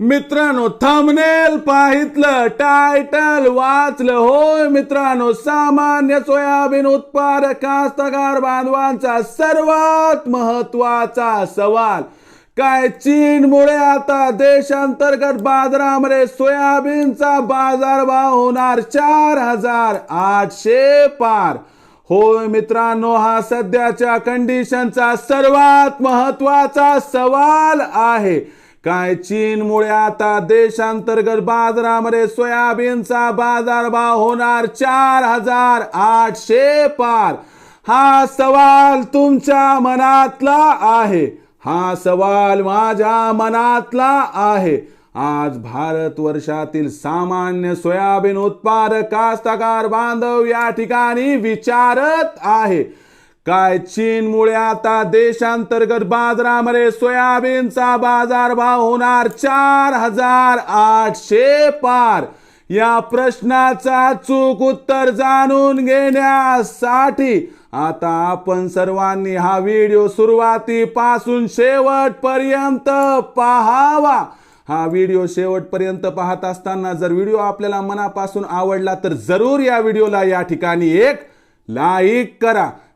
मित्रांनो thumbnail पाहितलं title वाचलं. होय मित्रांनो सामान्य सोयाबीन उत्पादक कास्तकार बांधवांचा सर्वात महत्त्वाचा सवाल. काय चीनमुळे आता देशांतर्गत बाजारामध्ये सोयाबीनचा बाजारभाव होणार चार हजार आठशे पार. होय मित्रांनो हा सध्याच्या कंडिशनचा सर्वात महत्त्वाचा सवाल आहे. काय चीनमुळे आता देशांतर्गत बाजारामध्ये सोयाबीनचा बाजारभाव होणार चार हजार आठशे पार. हा सवाल तुमच्या मनातला आहे. हा सवाल माझ्या मनातला आहे. आज भारत वर्षातील सामान्य सोयाबीन उत्पादक कास्तकार बांधव या ठिकाणी विचारत आहे. काय चीनमुळे आता देशांतर्गत बाजारामध्ये सोयाबीनचा बाजारभाव होणार चार हजार आठशे पार. या प्रश्नाचा चूक उत्तर जाणून घेण्यासाठी आता आपण सर्वांनी हा व्हिडिओ सुरुवातीपासून शेवटपर्यंत पाहावा. हा व्हिडिओ शेवटपर्यंत पाहत असताना जर व्हिडिओ आपल्याला मनापासून आवडला तर जरूर या व्हिडिओला या ठिकाणी एक लाईक करा.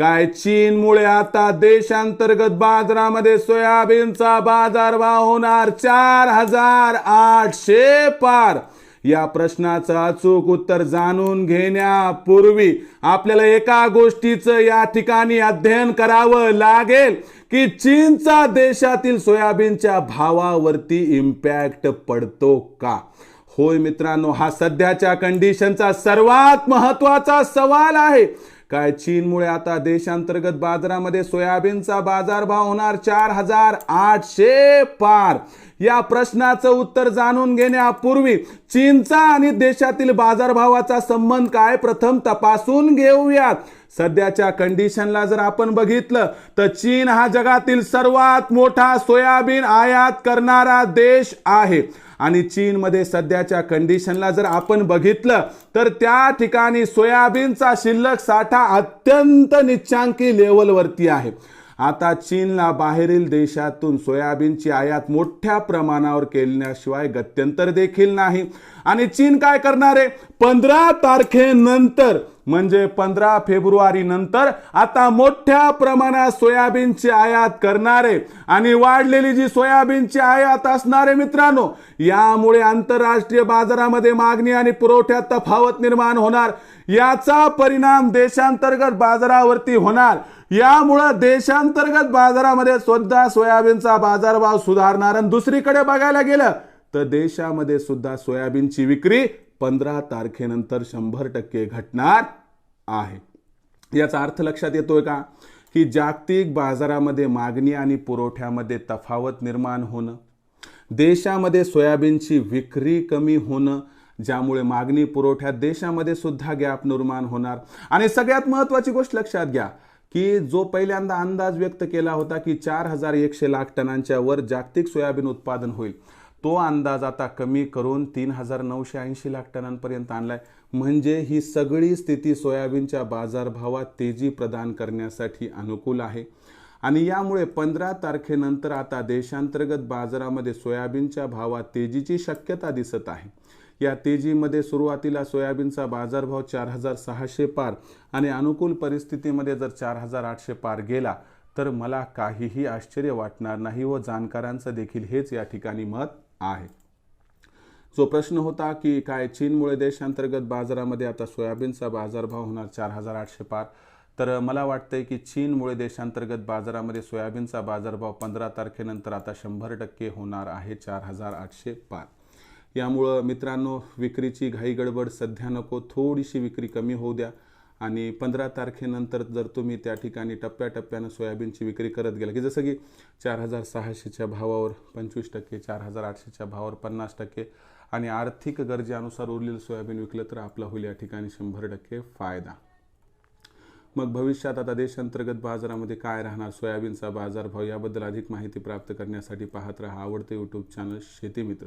काय चीनमुळे आता देशांतर्गत बाजारामध्ये सोयाबीनचा बाजारभाव होणार चार हजार आठशे पार. या प्रश्नाचं अचूक उत्तर जाणून घेण्यापूर्वी आपल्याला एका गोष्टीचं या ठिकाणी अध्ययन करावं लागेल की चीनचा देशातील सोयाबीनच्या भावावरती इम्पॅक्ट पडतो का? होय मित्रांनो हा सध्याच्या कंडिशनचा सर्वात महत्त्वाचा सवाल आहे. काय चीनमुळे आता देशांतर्गत बाजारामध्ये सोयाबीनचा बाजारभाव होणार चार हजार आठशे पार. या प्रश्नाचं उत्तर जाणून घेण्यापूर्वी चीनचा आणि देशातील बाजारभावाचा संबंध काय प्रथम तपासून घेऊयात. सध्याच्या कंडिशनला जर आपण बघितलं तर चीन हा जगातील सर्वात मोठा सोयाबीन आयात करणारा देश आहे. आणि चीनमध्ये सध्याच्या कंडिशनला जर आपण बघितलं तर त्या ठिकाणी सोयाबीनचा शिल्लक साठा अत्यंत निच्चांकी लेवलवरती आहे. आता चीनला बाहेरील देशातून सोयाबीनची आयात मोठ्या प्रमाणावर केल्याशिवाय गत्यंतर देखील नाही. आणि चीन काय करणार आहे? पंधरा तारखेनंतर म्हणजे पंधरा फेब्रुवारी नंतर आता मोठ्या प्रमाणात सोयाबीनची आयात करणारे आणि वाढलेली जी सोयाबीनची आयात असणारे मित्रांनो यामुळे आंतरराष्ट्रीय बाजारामध्ये मागणी आणि पुरवठ्यात तफावत निर्माण होणार. याचा परिणाम देशांतर्गत बाजारावरती होणार. यामुळं देशांतर्गत बाजारामध्ये सुद्धा सोयाबीनचा बाजारभाव सुधारणार. आणि दुसरीकडे बघायला गेलं तर देशामध्ये सुद्धा सोयाबीनची विक्री पंधरा तारखेनंतर शंभर टक्के घटणार आहे. याचा अर्थ लक्षात येतोय का? की जागतिक बाजारामध्ये मागणी आणि पुरवठ्यामध्ये तफावत निर्माण होणं देशामध्ये सोयाबीनची विक्री कमी होणं ज्यामुळे मागणी पुरवठ्यात देशामध्ये सुद्धा गॅप निर्माण होणार. आणि सगळ्यात महत्त्वाची गोष्ट लक्षात घ्या की जो पहिल्यांदा अंदाज व्यक्त केला होता की चार हजार एकशे लाख टनांच्या वर जागतिक सोयाबीन उत्पादन होईल. तो अंदाज आता कमी करून तीन हजार नऊशे ऐंशी लाख टनांपर्यंत आणलाय. म्हणजे ही सगळी स्थिती सोयाबीनच्या बाजारभावात तेजी प्रदान करण्यासाठी अनुकूल आहे. आणि यामुळे पंधरा तारखेनंतर आता देशांतर्गत बाजारामध्ये सोयाबीनच्या भावात तेजीची शक्यता दिसत आहे. या तेजीमध्ये सुरुवातीला सोयाबीनचा बाजारभाव चार हजार सहाशे पार आणि अनुकूल परिस्थितीमध्ये जर चार हजार आठशे पार गेला तर मला काहीही आश्चर्य वाटणार नाही व जाणकारांचं देखील हेच या ठिकाणी मत आहे. जो प्रश्न होता की काय चीनमुळे देशांतर्गत बाजारामध्ये आता सोयाबीनचा बाजारभाव होणार चार हजार आठशे पार तर मला वाटतंय की चीनमुळे देशांतर्गत बाजारामध्ये सोयाबीनचा बाजारभाव पंधरा तारखेनंतर आता शंभर टक्के होणार आहे चार हजार आठशे पार. यामुळं मित्रांनो विक्रीची घाई गडबड सध्या नको थोडीशी विक्री कमी होऊ द्या. आणि पंधरा तारखेनंतर जर तुम्ही त्या ठिकाणी टप्प्याटप्प्यानं सोयाबीनची विक्री करत गेला की जसं की चार हजार सहाशेच्या भावावर पंचवीस टक्के चार हजार आठशेच्या भावावर पन्नास टक्के आणि आर्थिक गरजेनुसार उरलेलं सोयाबीन विकलं तर आपला होईल या ठिकाणी शंभर टक्के फायदा. मग भविष्यात आता देशांतर्गत बाजारामध्ये काय राहणार सोयाबीनचा बाजारभाव याबद्दल अधिक माहिती प्राप्त करण्यासाठी पाहत राहा आवडते यूट्यूब चॅनल शेतीमित्र.